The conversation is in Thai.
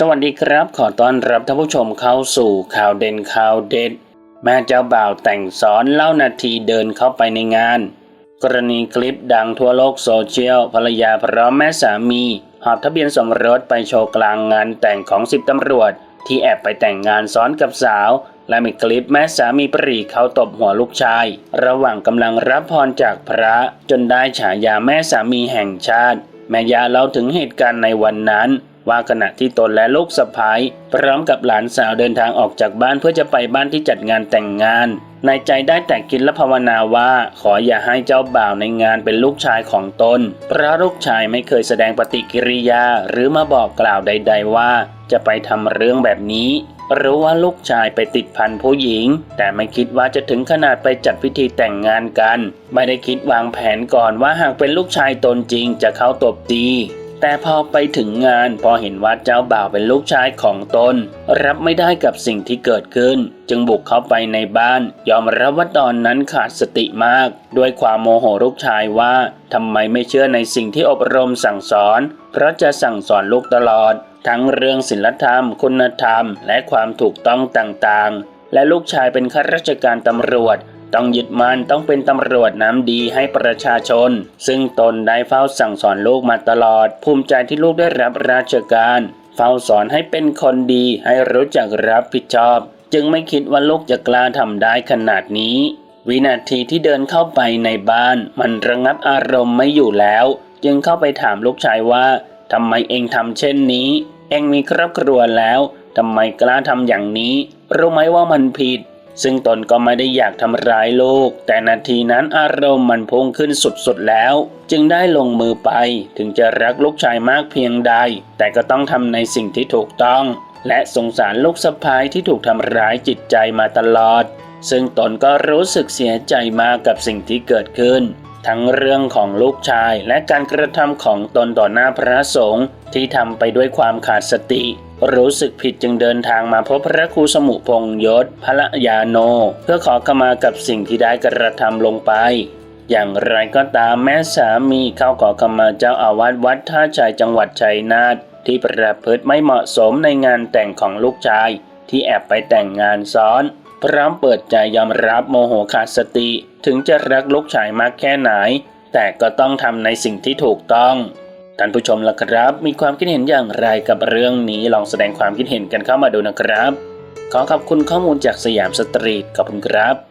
สวัสดีครับ ขอต้อนรับท่านผู้ชมเข้าสู่ข่าวเด่นข่าวเด็ด แม่เจ้าบ่าวแต่งสอนเล่านาทีเดินเข้าไปในงาน กรณีคลิปดังทั่วโลกโซเชียลภรรยาพร้อมแม่สามี หอบทะเบียนสมรสไปโชว์กลางงานแต่งของสิบตำรวจ ที่แอบไปแต่งงานซ้อนกับสาว และมีคลิปแม่สามีปรีเขาตบหัวลูกชาย ระหว่างกำลังรับพรจากพระจนได้ฉายาแม่สามีแห่งชาติ แม่ยาเล่าถึงเหตุการณ์ในวันนั้นว่าขณะที่ตนและลูกสะพ้ายพร้อมกับหลานสาวเดินทางออกจากบ้านเพื่อจะไปบ้านที่จัดงานแต่งงาน ในใจได้แต่คิดและภาวนาว่าขออย่าให้เจ้าบ่าวในงานเป็นลูกชายของตน เพราะลูกชายไม่เคยแสดงปฏิกิริยาหรือมาบอกกล่าวใด ๆ ว่า จะไปทำเรื่องแบบนี้รู้ว่าลูกชายไปติดพันผู้หญิง แต่ไม่คิดว่าจะถึงขนาดไปจัดพิธีแต่งงานกัน ไม่ได้คิดวางแผนก่อนว่าหากเป็นลูกชายตนจริงจะเข้าตบตี แต่พอไปถึงงานพอเห็นว่าเจ้าบ่าวเป็นลูกชายของตน รับไม่ได้กับสิ่งที่เกิดขึ้น จึงบุกเข้าไปในบ้าน ยอมรับว่าตอนนั้นขาดสติมาก ด้วยความโมโหลูกชายว่าทำไมไม่เชื่อในสิ่งที่อบรมสั่งสอน เพราะจะสั่งสอนลูกตลอด ทั้งเรื่องศีลธรรม คุณธรรม และความถูกต้องต่างๆ และลูกชายเป็นข้าราชการตำรวจ ต้องยึดมั่นต้องเป็นตำรวจน้ำดีให้ประชาชน ซึ่งตนได้เฝ้าสั่งสอนลูกมาตลอด ภูมิใจที่ลูกได้รับราชการ เฝ้าสอนให้เป็นคนดีให้รู้จักรับผิดชอบ จึงไม่คิดว่าลูกจะกล้าทำได้ขนาดนี้ วินาทีที่เดินเข้าไปในบ้าน มันระงับอารมณ์ไม่อยู่แล้ว จึงเข้าไปถามลูกชายว่าทำไมเองทำเช่นนี้ เองมีครอบครัวแล้วทำไมกล้าทำอย่างนี้ รู้ไหมว่ามันผิด ซึ่งตนก็ไม่ได้อยากทำร้ายลูก แต่นาทีนั้นอารมณ์มันพุ่งขึ้นสุดๆแล้ว จึงได้ลงมือไปถึงจะรักลูกชายมากเพียงใด แต่ก็ต้องทำในสิ่งที่ถูกต้อง และสงสารลูกสะพ้ายที่ถูกทำร้ายจิตใจมาตลอด ซึ่งตนก็รู้สึกเสียใจมากกับสิ่งที่เกิดขึ้น ทั้งเรื่องของลูกชายและการกระทำของตนต่อหน้าพระสงฆ์ที่ทำไปด้วยความขาดสติ รู้สึกผิดจึงเดินทางมาพบพระครูสมุพงยศพระยาโน เพื่อขอขมากับสิ่งที่ได้กระทำลงไป อย่างไรก็ตามแม่สามีเข้าขอขมาเจ้าอาวาสวัดท่าชัยจังหวัดชัยนาทที่ประพฤติไม่เหมาะสมในงานแต่งของลูกชาย ที่แอบไปแต่งงานซ้อน พร้อมเปิดใจยอมรับโมโหขาดสติ ถึงจะรักลูกชายมากแค่ไหน แต่ก็ต้องทำในสิ่งที่ถูกต้อง ท่านผู้ชมล่ะครับ มีความคิดเห็นอย่างไรกับเรื่องนี้ลองแสดงความคิดเห็นกันเข้ามาดูนะครับ ขอขอบคุณข้อมูลจากสยามสตรีทขอบคุณครับ